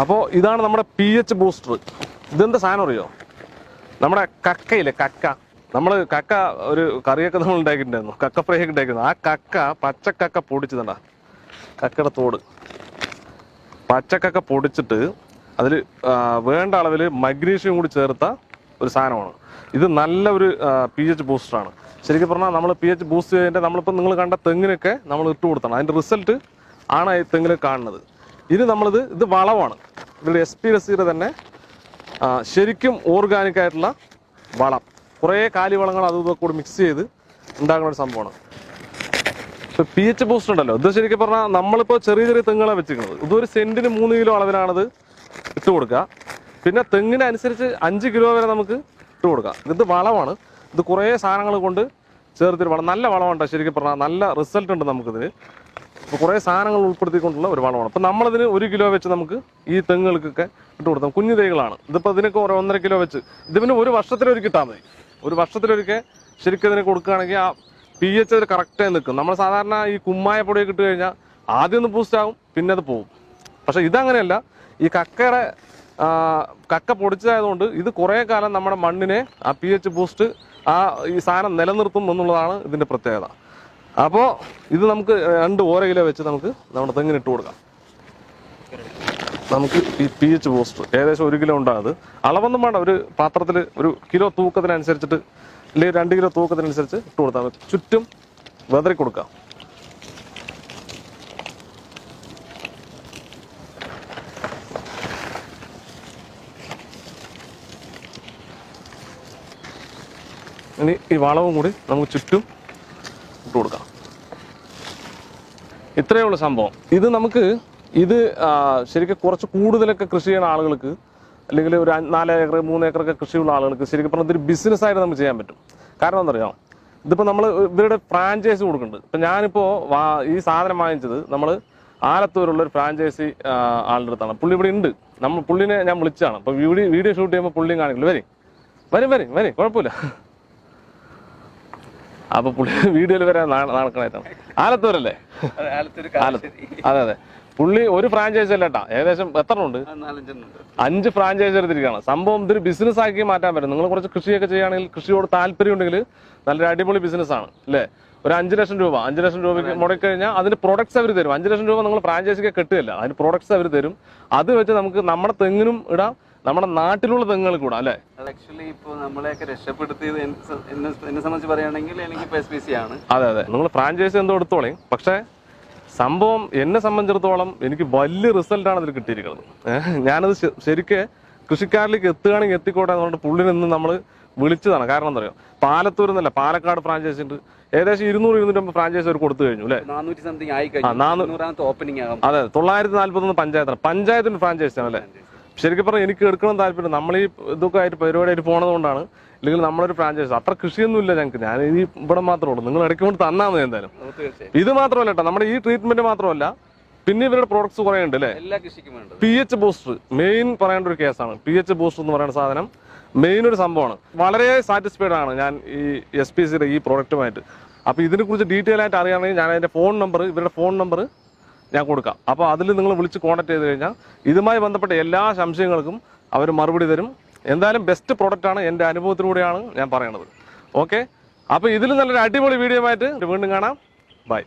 അപ്പോൾ ഇതാണ് നമ്മുടെ പി എച്ച് ബൂസ്റ്റർ ഇതെന്താ സാധനം അറിയോ? നമ്മുടെ കക്കയില്ലേ കക്ക. നമ്മൾ കക്ക ഒരു കറിയൊക്കെ നമ്മൾ ഉണ്ടാക്കിയിട്ടുണ്ടായിരുന്നു. കക്ക ഫ്രൈ ഒക്കെ ഉണ്ടാക്കിയിരുന്നു. ആ കക്ക പച്ചക്കക്ക പൊടിച്ചതണ്ട കക്കയുടെ തോട്. പച്ചക്കക്ക പൊടിച്ചിട്ട് അതിൽ വേണ്ട അളവിൽ മഗ്നീഷ്യം കൂടി ചേർത്ത ഒരു സാധനമാണ്. ഇത് നല്ല ഒരു പി എച്ച് ബൂസ്റ്ററാണ് ശരിക്കും പറഞ്ഞാൽ നമ്മൾ പി എച്ച് ബൂസ്റ്റ് ചെയ്തതിന്റെ നമ്മളിപ്പോൾ നിങ്ങൾ കണ്ട തെങ്ങിനൊക്കെ നമ്മൾ ഇട്ട് കൊടുത്തണം. അതിന്റെ റിസൾട്ട് ആണ് ഈ തെങ്ങിൽ കാണുന്നത്. ഇത് നമ്മളിത് ഇത് വളമാണ്. ഇതിൽ എസ് പി സിയുടെ തന്നെ ശരിക്കും ഓർഗാനിക് ആയിട്ടുള്ള വളം. കുറേ കാലി വളങ്ങൾ അതും ഇതൊക്കെ കൂടി മിക്സ് ചെയ്ത് ഉണ്ടാക്കുന്ന ഒരു സംഭവമാണ്. ഇപ്പൊ പി എച്ച് ബൂസ്റ്റർ ഉണ്ടല്ലോ. ഇത് ശരിക്കും പറഞ്ഞാൽ നമ്മളിപ്പോൾ ചെറിയ ചെറിയ തെങ്ങുകളാണ് വെച്ചിരിക്കുന്നത്. ഇതൊരു സെന്റിന് മൂന്ന് കിലോ അളവിലാണത് ഇട്ട് കൊടുക്കുക. പിന്നെ തെങ്ങിനനുസരിച്ച് അഞ്ച് കിലോ വരെ നമുക്ക് ഇട്ട് കൊടുക്കാം. ഇത് വളമാണ്. ഇത് കുറേ സാധനങ്ങൾ കൊണ്ട് ചേർത്തിട്ട് വളം നല്ല വളമാണ് ശരിക്കും പറഞ്ഞാൽ നല്ല റിസൾട്ട് ഉണ്ട് നമുക്കിതിന്. ഇപ്പോൾ കുറേ സാധനങ്ങൾ ഉൾപ്പെടുത്തിക്കൊണ്ടുള്ള ഒരു വളമാണ്. അപ്പോൾ നമ്മളതിന് ഒരു കിലോ വെച്ച് നമുക്ക് ഈ തെങ്ങുകൾക്കൊക്കെ ഇട്ട് കൊടുക്കാം കുഞ്ഞു തൈകളാണ്. ഇതിപ്പോൾ ഇതിനൊക്കെ ഒരു ഒന്നര കിലോ വെച്ച് ഇത് പിന്നെ ഒരു വർഷത്തിലൊരു ഇട്ടാൽ മതി. ഒരു വർഷത്തിലൊരിക്കൽ ശരിക്കും ഇതിന് കൊടുക്കുകയാണെങ്കിൽ ആ പി എച്ച് അതിൽ കറക്റ്റായി നിൽക്കും. നമ്മൾ സാധാരണ ഈ കുമ്മായ പൊടിയൊക്കെ ഇട്ട് കഴിഞ്ഞാൽ ആദ്യം ഒന്ന് ബൂസ്റ്റ് ആകും പിന്നെ അത് പോകും പക്ഷെ ഇതങ്ങനെയല്ല. ഈ കക്കയുടെ കക്ക പൊടിച്ചതായതുകൊണ്ട് ഇത് കുറേ കാലം നമ്മുടെ മണ്ണിനെ ആ പി എച്ച് ബൂസ്റ്റ് ആ ഈ സാധനം നിലനിർത്തും എന്നുള്ളതാണ് ഇതിന്റെ പ്രത്യേകത. അപ്പോൾ ഇത് നമുക്ക് രണ്ട് ഓര കിലോ വെച്ച് നമുക്ക് നമ്മുടെ തെങ്ങിന് ഇട്ട് കൊടുക്കാം. നമുക്ക് ഈ പി എച്ച് പോസ്റ്റ് ഏകദേശം ഒരു കിലോ ഉണ്ടാകും അത് അളവൊന്നും വേണ്ട ഒരു പാത്രത്തിൽ ഒരു കിലോ തൂക്കത്തിനനുസരിച്ചിട്ട് അല്ലെങ്കിൽ രണ്ട് കിലോ തൂക്കത്തിനനുസരിച്ച് ഇട്ട് കൊടുത്താൽ മതി. ചുറ്റും വെതറി കൊടുക്കാം. ഇനി ഈ വളവും കൂടി നമുക്ക് ചുറ്റും ഇട്ട് കൊടുക്കാം ഇത്രയേ ഉള്ളൂ സംഭവം. ഇത് നമുക്ക് ഇത് ശരിക്കും കുറച്ച് കൂടുതലൊക്കെ കൃഷി ചെയ്യുന്ന ആളുകൾക്ക് അല്ലെങ്കിൽ ഒരു നാല് ഏക്കർ മൂന്ന് ഏക്കറൊക്കെ കൃഷിയുള്ള ആളുകൾക്ക് ശരിക്കും പറഞ്ഞാൽ ഇതൊരു ബിസിനസ് ആയിട്ട് നമുക്ക് ചെയ്യാൻ പറ്റും. കാരണം എന്തറിയാം ഇതിപ്പോൾ നമ്മൾ ഇവരുടെ ഫ്രാഞ്ചൈസി കൊടുക്കുന്നുണ്ട്. ഇപ്പം ഞാനിപ്പോൾ ഈ സാധനം വാങ്ങിച്ചത് നമ്മൾ ആലത്തൂരുള്ള ഒരു ഫ്രാഞ്ചൈസി ആളുടെ അടുത്താണ്. പുള്ളി ഇവിടെ ഉണ്ട്. നമ്മൾ പുള്ളിനെ ഞാൻ വിളിച്ചതാണ്. അപ്പോൾ വീഡിയോ വീഡിയോ ഷൂട്ട് ചെയ്യുമ്പോൾ പുള്ളിയും കാണിക്കില്ല. വരും. വരും വരും വരും. കുഴപ്പമില്ല. അപ്പൊ പുള്ളി വീഡിയോയിൽ വരാൻ നടക്കണായിട്ടാണ് ആലത്തൂരല്ലേ? അതെ അതെ പുള്ളി ഒരു ഫ്രാഞ്ചൈസി അല്ല കേട്ടാ. ഏകദേശം എത്ര ഉണ്ട് അഞ്ച് ഫ്രാഞ്ചൈസി എടുത്തിരിക്കുകയാണ്. സംഭവം ഇതൊരു ബിസിനസ് ആക്കി മാറ്റാൻ പറ്റും. നിങ്ങൾ കുറച്ച് കൃഷിയൊക്കെ ചെയ്യുകയാണെങ്കിൽ കൃഷിയോട് താല്പര്യം ഉണ്ടെങ്കിൽ നല്ലൊരു അടിപൊളി ബിസിനസ് ആണ് അല്ലേ? ഒരു അഞ്ച് ലക്ഷം രൂപ അഞ്ച് ലക്ഷം രൂപയ്ക്ക് മുടക്കി കഴിഞ്ഞാൽ അതിന് പ്രൊഡക്ട്സ് അവർ തരും. അഞ്ച് ലക്ഷം രൂപ നിങ്ങൾ ഫ്രാഞ്ചൈസിക്ക് കിട്ടുകയില്ല. അതിന് പ്രൊഡക്ട്സ് അവർ തരും. അത് വെച്ച് നമുക്ക് നമ്മുടെ തെങ്ങിനും ഇടാം. നമ്മുടെ നാട്ടിലുള്ള തെങ്ങുകൾ കൂടെ അല്ലേ? ആക്ച്വലി ഇപ്പോൾ നമ്മളെയൊക്കെ രക്ഷപ്പെടുത്തിയത് എന്നെ സംബന്ധിച്ച് പറയുകയാണെങ്കിൽ എനിക്ക് എസ് പി സി ആണ്. അതെ അതെ. നിങ്ങൾ ഫ്രാഞ്ചൈസി എന്തോ എടുത്തോളേ. പക്ഷേ സംഭവം എന്നെ സംബന്ധിച്ചിടത്തോളം എനിക്ക് വലിയ റിസൾട്ടാണ് ഇതിൽ കിട്ടിയിരിക്കുന്നത്. ഞാനത് ശരിക്ക് കൃഷിക്കാരിലേക്ക് എത്തുകയാണെങ്കിൽ എത്തിക്കോട്ടെ എന്ന് പറഞ്ഞിട്ട് പുള്ളിൽ നിന്ന് നമ്മൾ വിളിച്ചതാണ്. കാരണം എന്താ പറയുക പാലത്തൂർ എന്നല്ല പാലക്കാട് ഫ്രാഞ്ചൈസി ഉണ്ട്. ഏകദേശം ഇരുന്നൂറ് ഇരുന്നൂറ്റമ്പത് ഫ്രാഞ്ചൈസി അവർ കൊടുത്തു കഴിഞ്ഞു അല്ലേ? നാനൂറ്റി സംതിങ് ആയി കഴിഞ്ഞു. ഓപ്പണിംഗ് ആകും. അതെ തൊള്ളായിരത്തി നാല്പത്തൊന്ന് പഞ്ചായത്താണ്. പഞ്ചായത്തിന് ഫ്രാഞ്ചൈസി ആണ് അല്ലേ? ശരിക്കും പറഞ്ഞാൽ എനിക്ക് എടുക്കണം താല്പര്യം. നമ്മൾ ഈ ഇതൊക്കെ ആയിട്ട് പരിപാടിയായിട്ട് പോണത് കൊണ്ടാണ് അല്ലെങ്കിൽ നമ്മളൊരു ഫ്രാഞ്ചൈസ് അത്ര കൃഷിയൊന്നുമില്ല ഞങ്ങൾക്ക് ഞാൻ ഈ ഇവിടെ മാത്രമേ ഉള്ളൂ. നിങ്ങൾ ഇടയ്ക്ക് കൊണ്ട് തന്നാൽ മതി എന്തായാലും. ഇത് മാത്രമല്ല കേട്ടോ നമ്മുടെ ഈ ട്രീറ്റ്മെന്റ് മാത്രമല്ല പിന്നെ ഇവരുടെ പ്രോഡക്ട്സ് കുറേ ഉണ്ട് അല്ലേ പി എച്ച് ബൂസ്റ്റർ മെയിൻ പറയേണ്ട ഒരു കേസാണ് പി എച്ച് ബൂസ്റ്റർ എന്ന് പറയുന്ന സാധനം മെയിൻ ഒരു സംഭവമാണ്. വളരെ സാറ്റിസ്ഫൈഡ് ആണ് ഞാൻ ഈ എസ് പി സിയുടെ ഈ പ്രോഡക്റ്റുമായിട്ട് അപ്പോൾ ഇതിനെക്കുറിച്ച് ഡീറ്റെയിൽ ആയിട്ട് അറിയണമെങ്കിൽ ഞാൻ അതിന്റെ ഫോൺ നമ്പർ ഇവരുടെ ഫോൺ നമ്പർ ഞാൻ കൊടുക്കാം. അപ്പോൾ അതിൽ നിങ്ങൾ വിളിച്ച് കോൺടാക്ട് ചെയ്ത് കഴിഞ്ഞാൽ ഇതുമായി ബന്ധപ്പെട്ട എല്ലാ സംശയങ്ങൾക്കും അവർ മറുപടി തരും. എന്തായാലും ബെസ്റ്റ് പ്രോഡക്റ്റ് ആണ് എന്റെ അനുഭവത്തിലൂടെയാണ് ഞാൻ പറയണത്. ഓക്കെ അപ്പോൾ ഇതിൽ നല്ലൊരു അടിപൊളി വീഡിയോ ആയിട്ട് വീണ്ടും കാണാം. ബൈ